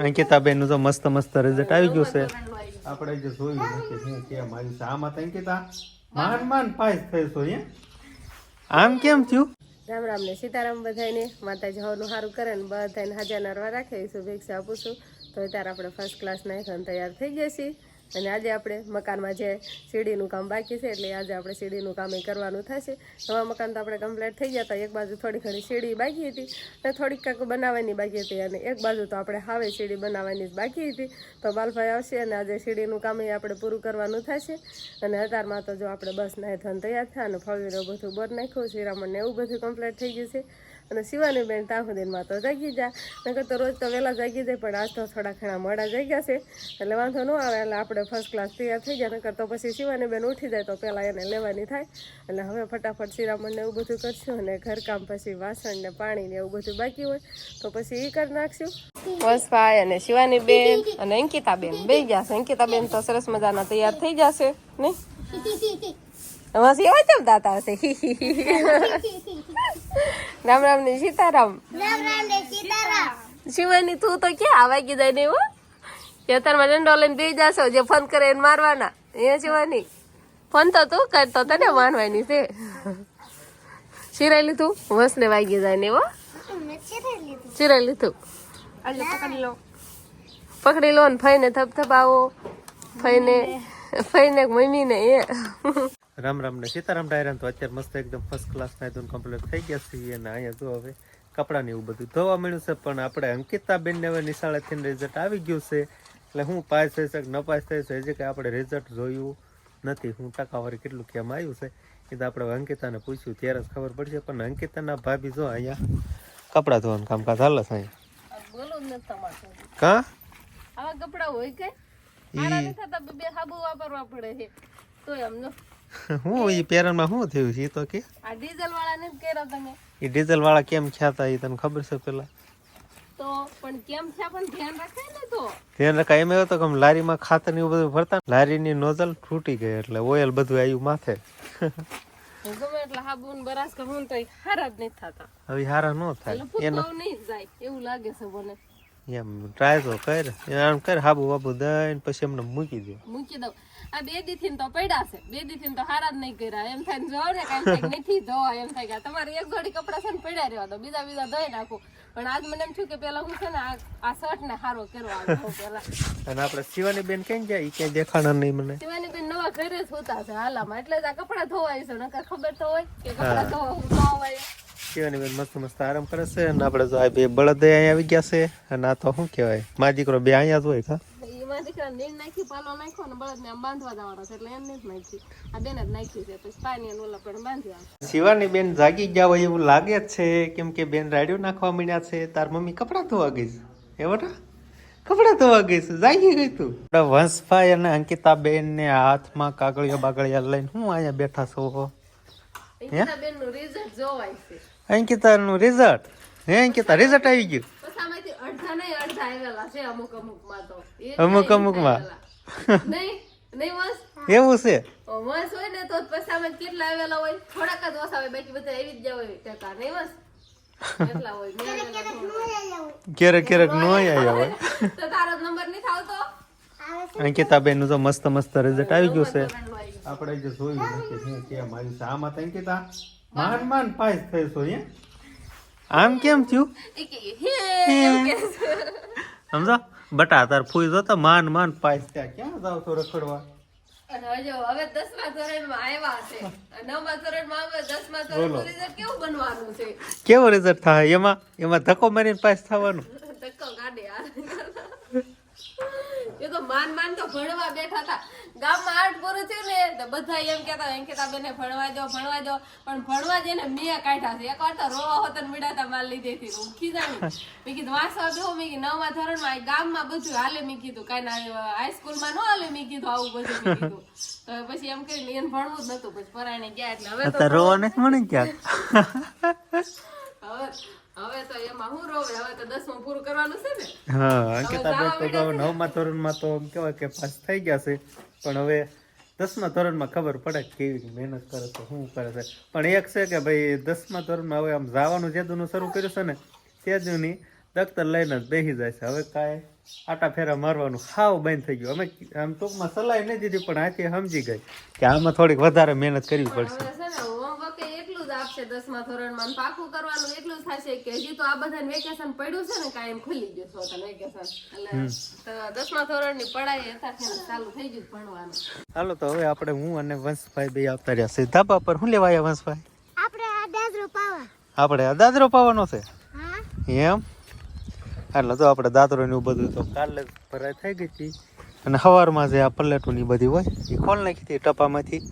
અંકિતાબેનનું તો મસ્ત મસ્ત રિઝલ્ટ આવી ગયું છે. આપણે જે જોયું નથી શું કેમ આવ્યું છે. આમાં અંકિતા માન માન પાસ થઈશું હે. આમ કેમ થયું? રામ રામ ને સીતારામ બધાને માતાજી હવનું સારું કરે ને બધાને હાજર નરવા રાખે શુભેચ્છા આપું છું તો અત્યારે આપણે ફર્સ્ટ ક્લાસ નાખન તૈયાર થઈ ગયા છીએ. અને આજે આપણે મકાનમાં જે સીડીનું કામ બાકી છે, એટલે આજે આપણે સીડીનું કામ એ કરવાનું થશે. નવા મકાન તો આપણે કમ્પ્લીટ થઈ ગયા હતા. એક બાજુ થોડી ઘણી સીડી બાકી હતી અને થોડીક કાંક બનાવવાની બાકી હતી અને એક બાજુ તો આપણે હાવે સીડી બનાવવાની જ બાકી હતી. તો બાલભાઈ આવશે અને આજે સીડીનું કામ એ આપણે પૂરું કરવાનું થશે. અને અત્યારમાં તો જો આપણે બસ નાય થઈને તૈયાર થયા અને ફળવીરો બધું બર નાખ્યું શ્રીરામણને એવું બધું કમ્પ્લીટ થઈ ગયું છે. અને શિવાની બેન તાહુદીનમાં તો જાગી જા નકર તો રોજ તો વહેલા જાગી જાય, પણ આજ તો થોડા ઘણા મોડા જાગ્યા છે. એટલે વાંધો ન આવે, એટલે આપણે ફર્સ્ટ ક્લાસ તૈયાર થઈ ગયા, નકર તો પછી શિવાની બેન ઉઠી જાય તો પહેલાં એને લેવાની થાય. એટલે હવે ફટાફટ શિરામણને એવું બધું કરશું અને ઘરકામ પછી વાસણ ને પાણી ને એવું બધું બાકી હોય, તો પછી એ કરી નાખશું. વસભાઈ અને શિવાની બેન અને અંકિતા બેન બે ગયા છે. અંકિતા બેન તો સરસ મજાના તૈયાર થઈ જશે નહીં? એમાં એવા કેમ દાતા હશે રામ રામ ને સીતારામ શિવાની તું તો ક્યાં આવા કીધા ને એવું કે અત્યારમાં દંડો લઈને બે જાશો જે ફોન કરે એને મારવાના એ શિવાની ફોન તો તું કરતો તને મારવાની છે શિરાઈ લીધું વસને વાગી જાય ને એવો શિરાઈ લીધું પકડી લો પકડી લો ને ફઈને થપથપાવો ફઈને ફઈને મમ્મીને એ રામ રામ ને સીતારામ ડાયરા તો અત્યારે મસ્ત એકદમ ફર્સ્ટ ક્લાસ ના ધોન કમ્પ્લીટ થઈ ગયા છીએ અને અહીંયા જો હવે કપડાં ને એવું બધું ધોવા મળ્યું છે પણ આપણે અંકિતાબેન ને હવે નિશાળેથી રિઝલ્ટ આવી ગયું છે. એટલે હું પાસ થઈ શકે ન પાસ થઈ શકે હજી કે આપણે રિઝલ્ટ જોયું નથી. હું ટકાવારી કેટલું કેમ આવ્યું છે એ તો આપણે અંકિતાને પૂછ્યું ત્યારે જ ખબર પડશે. પણ અંકિતાના ભાભી જો અહીંયા કપડાં ધોવાનું કામકાજ હાલે છે અહીંયા. કા? આવા કપડા હોય કે? આડા થતા બે સાબુ વાપરવા પડે છે. તો એમનો હું એ પેરનમાં શું થયું છે? એ તો કે આ ડીઝલ વાળા ને કેરા તમે. એ ડીઝલ વાળા કેમ ખ્યાતા? એ તને ખબર છે પેલા? તો પણ કેમ છે? પણ ધ્યાન રાખે ને તો. ધ્યાન રખાય એમ એવું કે લારીમાં ખાતર ને એવું બધું ભરતા લારીની નોઝલ તૂટી ગઈ એટલે ઓઇલ બધું આવ્યું માથે. ગમે એટલે સાબુ બરાસ કરું તો હારા જ નહીં થતા. હવે હારા ન થાય. એટલે નહીં જાય. એવું લાગે છે મને. એમ ટ્રાય તો કર. આમ કર હાબુ બાબુ દઈને પછી એમને મૂકી દે. મૂકી દઉં. આ બે દીથી તો પડ્યા છે. બે દીથી તો હારા જ નહીં કર્યા. એમ થાય ને ને કાંઈ નથી ધોવા એમ થાય કે તમારે એક જોડી કપડા છે ને પડ્યા રહેવા દો. બીજા બીજા ધોઈ નાખું. પણ આજ મને એમ થયું કે પેલા હું છે ને આ શર્ટ ને હારો પેલા. અને આપણે શિવાની બેન કઈ જાય ક્યાંય દેખાણા નહીં મને. શિવાની બેન નવા ઘરે જ હોતા છે હાલામાં. એટલે જ આ કપડા ધોવાય છે. નકર ખબર તો હોય કે કપડા ધોવા હું ધોવાય શિવાની બેન મસ્ત મસ્ત આરામ કરે છે અને આપણે જો આ બે બળદ અહીંયા આવી ગયા છે અને આ તો શું કહેવાય? મા દીકરો બે અહીંયા જ હોય કા એમાં દીકરા નીણ નાખી પાલો નાખ્યો ને બળદ ને આમ બાંધવા જવાનો છે એટલે એમ નથી નાખી. આ બેન જ નાખી છે પછી પાણી અને ઓલા પણ બાંધી આવે શિવાની બેન જાગી ગયા હોય એવું લાગે જ છે કેમ કે બેન રાડિયો નાખવા માંડ્યા છે તાર મમ્મી કપડાં ધોવા ગઈ છે. એ બેટા કપડાં ધોવા ગઈ છે જાગી ગઈ તું. વંશભાઈ અને અંકિતા બેન ને હાથમાં કાગળિયા બાગળિયા લઈને હું અહીંયા બેઠા છો અંકિતા બેનનું રિઝલ્ટ જોવાય છે. અંકિતા નું રિઝલ્ટ હે અંકિતા રિઝલ્ટ આવી ગયું. પછી આમાંથી અડધા નહીં અડધા આવેલા છે અમુક અમુકમાં તો. એ અમુક અમુકમાં. નહીં નહીં એવું છે? મસ્ત હોય ને તો પછી કેટલા આવેલા હોય? થોડાક જ ઓછા હોય બાકી બધા આવી જ જાય હોય ટકા. નહીં મસ્ત કેટલા હોય? મેં આવેલા થોડા. ક્યારેક ક્યારેક નો આવ્યા હોય? તો નંબર નહીં થાવતો? અંકિતા બેનનું તો મસ્ત મસ્ત રિઝલ્ટ આવી ગયું છે. આપણે જે જોયું નથી કેમ આવ્યું છે આમાં અંકિતા? માન માન પાસ થઈશું હે. આમ કેમ થયું? છે. સમજો? બટા તાર ફૂઈ જોતો માન માન પાસ ત્યાં ક્યાં જાવ તો રખડવા? હવે દસમા ધોરણમાં આવ્યા છે. નવમા ધોરણમાં આવે દસમા ધોરણનું result કેવું બનવાનું છે? કેવો રિઝલ્ટ થાય? એમાં એમાં ધક્કો મારીને પાસ થવાનું? ધક્કો કાઢે યાર. એ તો માન માન તો ભણવા બેઠા હતા. ગામમાં આઠ પૂરું થયું ને તો બધા એમ કહેતા એમ કહેતા બેને ભણવા દો ભણવા દો. પણ ભણવા જઈને મેં કાઢ્યા છે. એકવાર તો રોવા હોતન મીડાતા માલ લીધી હતી હું ખીજાણી મેં કીધું વાંચવા દો મેં કીધું નવમા ધોરણમાં ગામમાં બધું હાલે. મેં કીધું કાંઈ ના હાઈસ્કૂલમાં ન હાલે. મેં કીધું આવું બધું. મેં કીધું. તો પછી એમ કરીને એને ભણવું જ નતું પછી પરાણે ગયા એટલે હવે તો રોવા નથી મને ક્યાં હવે હવે તો એમાં હું રોવે હવે તો દસમું પૂરું કરવાનું છે ને. હા અંકિતા બેન તો નવમા ધોરણમાં તો આમ કહેવાય કે પાસ થઈ ગયા છે. પણ હવે દસમા ધોરણમાં ખબર પડે કે કેવી મહેનત કરે છે શું કરે છે. પણ એક છે કે ભાઈ દસમા ધોરણમાં હવે આમ જવાનું જેદુનું શરૂ કર્યું છે ને તેજુની દફતર લઈને જ બેસી જાય છે. હવે કાંઈ આટા ફેરા મારવાનું હાવ બંધ થઈ ગયું. અમે આમ ટૂંકમાં સલાહ નહીં દીધી પણ આથી સમજી ગઈ કે આમાં થોડીક વધારે મહેનત કરવી પડશે હવે છે ને હોમવર્ક એટલું જ આપશે દસમા ધોરણમાં પાકું કરવાનું એટલું થશે કે હજી તો આ બધાને વેકેશન પડ્યું છે ને કાયમ ખુલી ગયું સોતન વેકેશન એટલે તો દસમા ધોરણની પઢાઈ હતા ચાલુ થઈ ગયું ભણવાનું. હાલો તો હવે આપણે હું અને વંશભાઈ બે આવતા રહ્યા છે ધાબા પર શું લેવા આવ્યા વંશભાઈ? આપણે આ દાદરો પાવા. આપણે આ દાદરો પાવાનો છે? હા. એમ? એટલે તો આપણે દાદરો ને એવું બધું તો કાલે ભરાય ભરાઈ થઈ ગઈ હતી. અને સવારમાં જે આ પલ્લેટું ની બધી હોય એ ખોલ નાખી હતી ટપામાંથી.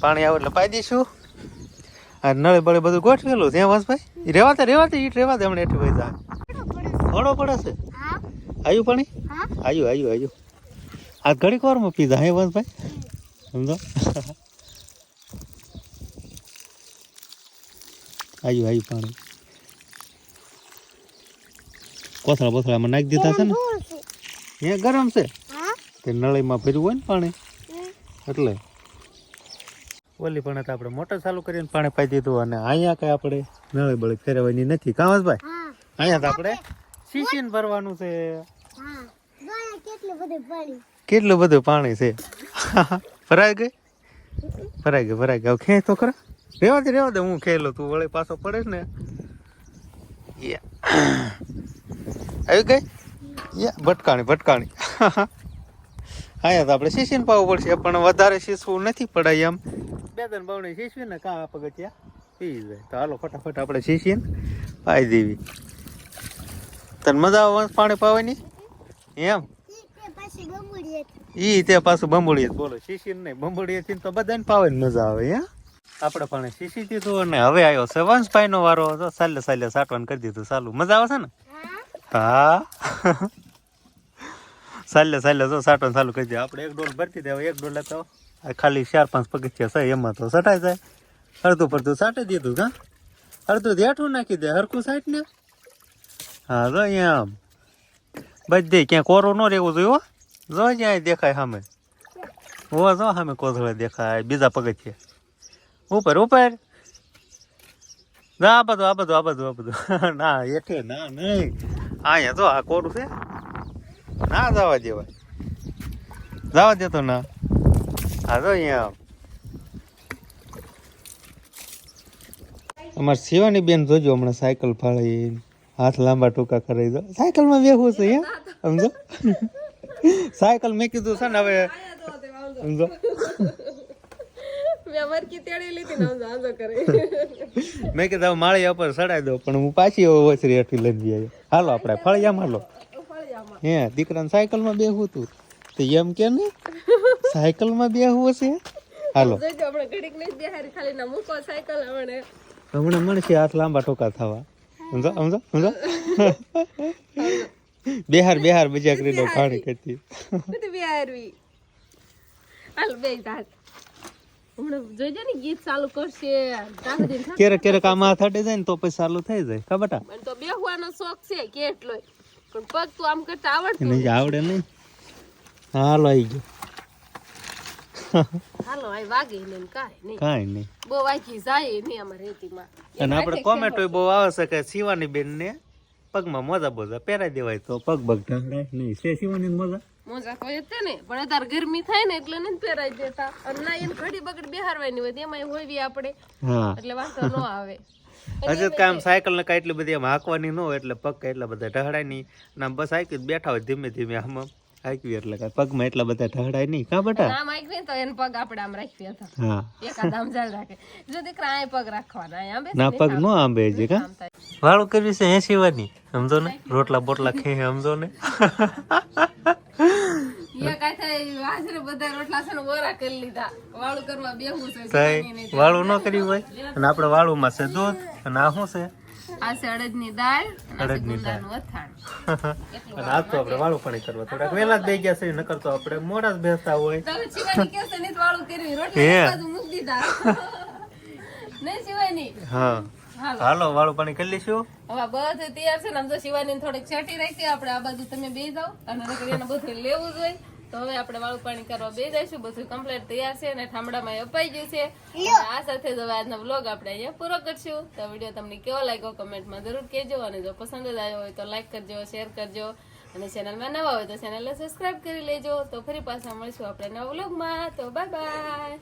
પાણી આવે એટલે પાઈ દઈશું. આ નળે બળે બધું ગોઠવેલું છે વાસભાઈ? રેવાતે રેવાતે ઈટ રેવા દે હમણાં એઠી વહી જાય થોડો પડે છે. આયુ આવ્યું પાણી? આયુ આવ્યું આવ્યું આવ્યું આ ઘડીક વારમાં પીધા હે વાસભાઈ? સમજો? આવ્યું આવ્યું પાણી. કોથળા બોથળામાં નાખી દીધા છે ને? એ ગરમ છે? તે નળીમાં ભર્યું હોય ને પાણી. એટલે ઓલી પણ આપણે મોટર ચાલુ કરીને પાણી પાઈ દીધું અને અહીંયા કઈ આપણે નળી બળી ફેરવવાની નથી. કામસભાઈ અહીંયા તો આપણે શીશીન ભરવાનું છે. કેટલું બધું પાણી છે? ભરાઈ ગઈ ભરાઈ ગઈ ભરાઈ ગઈ ખેંચ તો ખરા? રેવા દે રેવા દે હું ખેલો તું વળી પાછો પડે ને. આવી ગઈ? યા ભટકાણી ભટકાણી. અહીંયા તો આપણે શીશીને પાવું પડશે પણ વધારે શીશવું નથી પડાય એમ. બે ત્રણ બાવણી શીશવી ને કાં પગથિયા? પી જાય તો હાલો, ફટાફટ આપણે શીશીને પાઈ દેવી. તને મજા આવે પાણી પાવાની? એમ? હતી ઈ તે પાછું બંબુડીએ બોલો. શીશી નહીં બંબુડીએ તો બધાને પાવે મજા આવે, હે? આપણે પણ શીશી દીધું અને હવે આવ્યો છે વંશભાઈ નો વારો. તો સાલે સાલે સાટવાનું કરી દીધું. સાલું. મજા આવે છે ને? હા. સાલે સાલે જો સાટવાનું ચાલુ કરી દે. આપણે એક ડોલ ભરતી દે એક ડોલ તો આ ખાલી ચાર પાંચ પગથિયા છે, એમાં તો સટાઈ જાય. અડધું પડતું સાટી દીધું કા અડધું દેઠું નાખી દે, હરખું સાઈડ ને હા, જો અહીંયા આમ. બધે ક્યાં કોરો ન રહેવું જોઈએ, હો. જો જ્યાં દેખાય સામે. ઓ જો સામે કોથળે દેખાય, બીજા પગથિયે. ઉપર ઉપર. ના આ બધું આ બધું આ બધું આ બધું. ના એઠે ના, નહીં. અહીંયા જો આ કોરું છે. ના જવા દેવાય. જવા દેતો ના. હા જો અહીંયા. અમારે શિવાની બેન જોજો હમણાં સાયકલ ફાળી હાથ લાંબા ટૂંકા કરી દો. સાયકલમાં બેહવું છે એમ સમજો? સાયકલ મેં કીધું છે ને હવે સમજો? મેં કીધું હવે માળિયા ઉપર ચડાઈ દો પણ હું પાછી ઓછરી હેઠી લઈને બી હાલો આપણે ફળિયામાં લો હે દીકરાને સાયકલમાં બેહવું તું. તો એમ કે ને સાયકલમાં બેહવું હશે? હાલો. આપણે ઘડીક નહીં બેહારી ખાલી ના મૂકો સાયકલ હમણે. હમણાં મળશે હાથ લાંબા ટોકા થવા. સમજો સમજો સમજો? બેહાર બેહાર બજા કરી દો પાણી કરતી. બેહારવી. હાલ બે હમણાં જોઈજો ને ગીત ચાલુ કરશે. ક્યારેક ક્યારેક આમાં હાથ જાય ને તો પછી ચાલુ થઈ જાય. ખબર ટા? મને તો બેહવાનો શોખ છે કેટલોય. પણ પગ તો આમ કરતા આવડતું નહીં આવડે નહીં. હાલો આવી ગયો. હાલો આ વાગે ને કાંઈ નહીં. કાંઈ નહીં. બહુ વાગી જાય નહીં અમારે રેતીમાં. અને આપણે કોમેન્ટ બહુ આવે છે કે શિવાની બેન ને પગમાં મોજા બોજા પહેરાઈ દેવાય તો પગ પગ ઢંગાય નહીં? છે શિવાની મોજા? મોજા કોઈ જ ને પણ અત્યારે ગરમી થાય ને એટલે નથી પહેરાઈ દેતા. અને ના એને ઘડી બગડ બેહારવાની હોય તેમાં હોવી આપણે. એટલે વાંધો ન આવે. હજુ કામ સાયકલ ને કાંઈ એટલી બધી આમ હાંકવાની ન હોય એટલે પગ એટલા બધા ઢહડાય નહીં. અને આમ બસ હાંકી જ બેઠા હોય ધીમે ધીમે આમ આમ. હાંકવી એટલે કાંઈ પગમાં એટલા બધા ઢહડાય નહીં. કા બટા? આમ ને તો એને પગ આપણે આમ રાખવી હતા. હા. એકાદ આમ જાળ રાખે. જો દીકરા આ પગ રાખવાના અહીંયા ના પગ નો આંબે જે કા? વાળું કરવી છે હે વાની સમજો ને? રોટલા બોટલા ખે સમજો ને? એ થાય હાજરે બધા રોટલા છે ને ઓરા કરી લીધા. વાળું કરવા બેહવું છે કઈ વાળું ન કર્યું હોય? અને આપણે વાળું માં છે દૂધ અને આ શું છે? આ છે અડદની દાળ. અને તો આપણે વાળું પાણી કરવા થોડાક વહેલા જ બે ગયા છે નકર તો આપણે મોડા જ બેસતા હોય. તમે શિવાની કહેશે ને વાળું કર્યું રોટલા બાજુ મૂકી દીધા. નહીં શિવાની? હા. હાલો. વાળું પાણી કરી લઈશું. હવે બધું તૈયાર છે ને આમ તો શિવાની થોડીક છેટી રાખી આપણે આ બાજુ તમે બે જાઓ. અને નકર એને બધું લેવું જ હોય. તો હવે આપણે વાળું પાણી કરવા બે જઈશું. બધું કમ્પ્લીટ તૈયાર છે અને ઠામડામાં અપાઈ ગયું છે. આ સાથે જ હવે આજનો બ્લોગ આપણે અહીંયા પૂરો કરશું. તો વીડિયો તમને કેવો લાગ્યો કમેન્ટમાં જરૂર કહેજો. અને જો પસંદ જ આવ્યો હોય તો લાઈક કરજો શેર કરજો. અને ચેનલમાં નવા હોય તો ચેનલને સબસ્ક્રાઇબ કરી લેજો. તો ફરી પાછા મળીશું આપણે નવા બ્લોગમાં તો બાય બાય